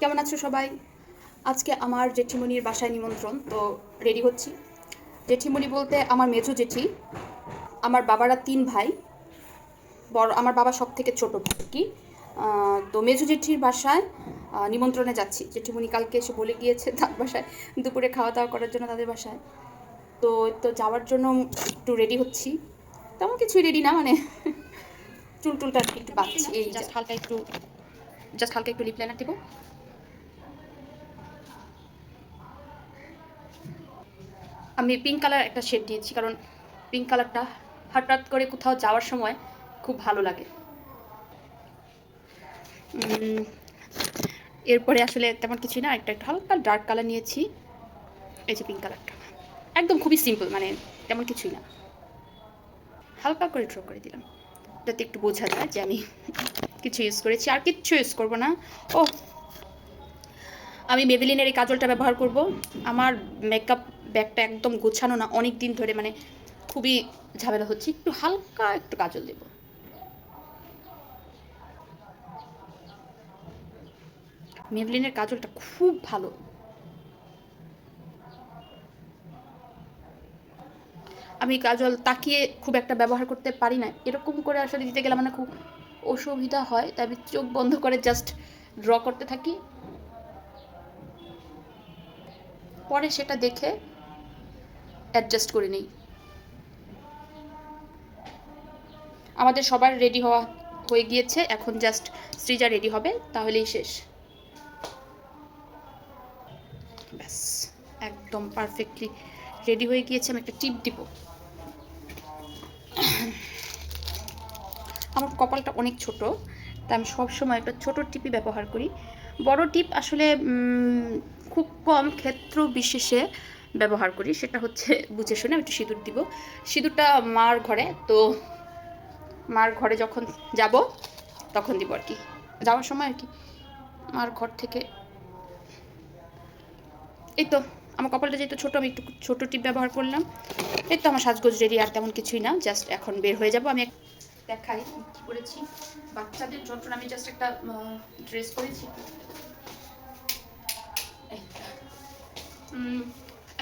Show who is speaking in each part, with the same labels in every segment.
Speaker 1: কেমন আছো সবাই? আজকে আমার জেঠিমণির বাসায় নিমন্ত্রণ তো রেডি হচ্ছি। জেঠিমণি বলতে আমার মেজো জেঠি আমার বাবারা তিন ভাই বড় আমার বাবা সব থেকে ছোট ভাই কি। তো মেজো জেঠির বাসায় নিমন্ত্রণে যাচ্ছি। জেঠিমণি কালকে এসে বলে গিয়েছে তার বাসায় দুপুরে খাওয়া দাওয়া করার জন্য তাদের বাসায়। তো তো যাওয়ার জন্য একটু রেডি হচ্ছি। তেমন কিছুই রেডি না মানে চুল টুলটা একটু বাঁধছি এই জাস্ট হালকা একটু জাস্ট হালকা একটু লিপ লাইনার দেবো। আমি পিঙ্ক কালার একটা শেড দিয়েছি, কারণ পিঙ্ক কালারটা হঠাৎ করে কোথাও যাওয়ার সময় খুব ভালো লাগে। এরপরে আসলে তেমন কিছুই না, একটা, একটু হালকা ডার্ক কালার নিয়েছি, এই যে পিঙ্ক কালারটা একদম খুবই সিম্পল মানে তেমন কিছুই না। হালকা করে ড্র করে দিলাম, যাতে একটু বোঝা যায় যে আমি কিছু ইউজ করেছি, আর কিচ্ছু ইউজ করব না। ও আমি মেবেলিনের এই কাজলটা ব্যবহার করব। আমার মেকআপ ব্যাগটা একদম গোছানো না অনেক দিন ধরে মানে খুবই ঝামেলা হচ্ছে। একটু হালকা একটু কাজল দেব। মেবলিনের কাজলটা খুব ভালো। আমি কাজল তাকিয়ে খুব একটা ব্যবহার করতে পারি না। এরকম করে আসলে দিতে গেলে মানে খুব অসুবিধা হয়, তাই আমি চোখ বন্ধ করে জাস্ট ড্র করতে থাকি। পরে সেটা দেখে অ্যাডজাস্ট করে নিই। আমাদের সবার রেডি হওয়া হয়ে গিয়েছে, এখন জাস্ট সৃজা রেডি হবে, তাহলেই শেষ। ব্যাস, একদম পারফেক্টলি রেডি হয়ে গিয়েছে, আমি একটা টিপ দিব। আমার কপালটা অনেক ছোট, তাই আমি সবসময় একটা ছোট টিপই ব্যবহার করি। বড় টিপ আসলে খুব কম ক্ষেত্র বিশেষে ব্যবহার করি, সেটা হচ্ছে বুঝে শুনে আমি একটু সিঁদুর দিব। সিঁদুরটা মার ঘরে, তো মার ঘরে যখন যাব, তখন দিব আর কি। যাওয়ার সময় আর কি, মার ঘর থেকে। এই তো, আমার কপালটা যেহেতু ছোটো, আমি একটু ছোটো টিপ ব্যবহার করলাম। এই তো, আমার সাজগোজ রেডি আর তেমন কিছুই না জাস্ট এখন বের হয়ে যাব। আমি দেখাই কি করেছি। বাচ্চাদের যন্ত্রণা আমি জাস্ট একটা ড্রেস করেছি।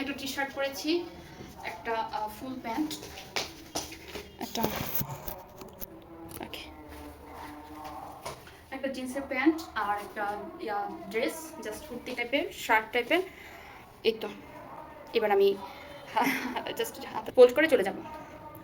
Speaker 1: একটা টি শার্ট পরেছি একটা ফুল প্যান্ট একটা. একটা জিন্সের প্যান্ট আর একটা ড্রেস জাস্ট কুর্তি টাইপের শার্ট টাইপের এই তো এবার আমি জাস্ট হাতে ফোল্ড করে চলে যাব।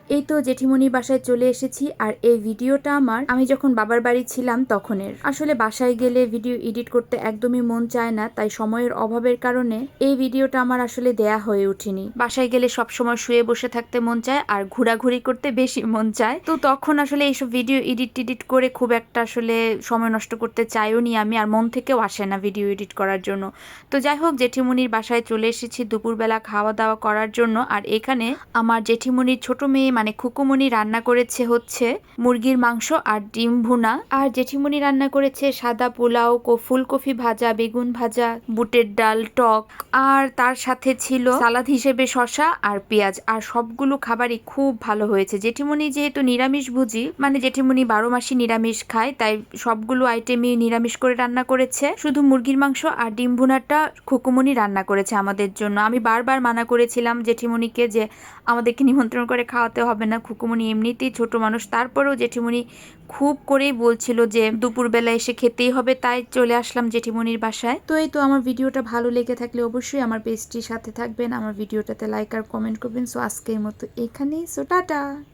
Speaker 2: এই তো জেঠিমনির বাসায় চলে এসেছি আর এই ভিডিওটা আমার। আমি যখন বাবার বাড়ি ছিলাম তখনের। আসলে বাসায় গেলে ভিডিও এডিট করতে একদমই মন চায় না, তাই সময়ের অভাবের কারণে এই ভিডিওটা আমার আসলে দেয়া হয়ে ওঠেনি। বাসায় গেলে সব সময় শুয়ে বসে থাকতে মন চায় আর ঘোরাঘুরি করতে বেশি মন চায়। তো তখন আসলে এইসব ভিডিও এডিট টিডিট করে খুব একটা আসলে সময় নষ্ট করতে চাইও নি আমি আর মন থেকেও আসে না ভিডিও এডিট করার জন্য। তো যাই হোক জেঠিমনির বাসায় চলে এসেছি দুপুরবেলা খাওয়া দাওয়া করার জন্য। আর এখানে আমার জেঠিমনির ছোট মেয়ে মানে খুকুমনি রান্না করেছে হচ্ছে মুরগির মাংস আর ডিম ভুনা। আর জেঠিমনি রান্না করেছে সাদা পোলাও ফুলকপি ভাজা, বেগুন ভাজা, বুটের ডাল, টক। আর তার সাথে ছিল সালাদ হিসেবে শশা আর পেঁয়াজ। আর সবগুলো খাবারই খুব ভালো হয়েছে। জেঠিমনি যেহেতু নিরামিষ ভুজি মানে জেঠিমনি বারো মাসই নিরামিষ খায়, তাই সবগুলো আইটেমই নিরামিষ করে রান্না করেছে। শুধু মুরগির মাংস আর ডিম ভুনাটা খুকুমনি রান্না করেছে আমাদের জন্য। আমি বারবার মানা করেছিলাম জেঠিমনিকে যে আমাদেরকে নিমন্ত্রণ করে খাওয়াতে হবে না। খুকুমণি এমনিতেই ছোট মানুষ। তারপরেও জেঠিমণি খুব করেই বলছিল যে, দুপুরবেলা এসে খেতেই হবে। তাই চলে আসলাম জেঠিমণির বাসায়। তো এই তো আমার ভিডিওটা ভালো লেগে থাকলে অবশ্যই আমার পেজটির সাথে থাকবেন। আমার ভিডিওটাতে লাইক আর কমেন্ট করবেন। সো আজকের মতো এখানেই। So tata!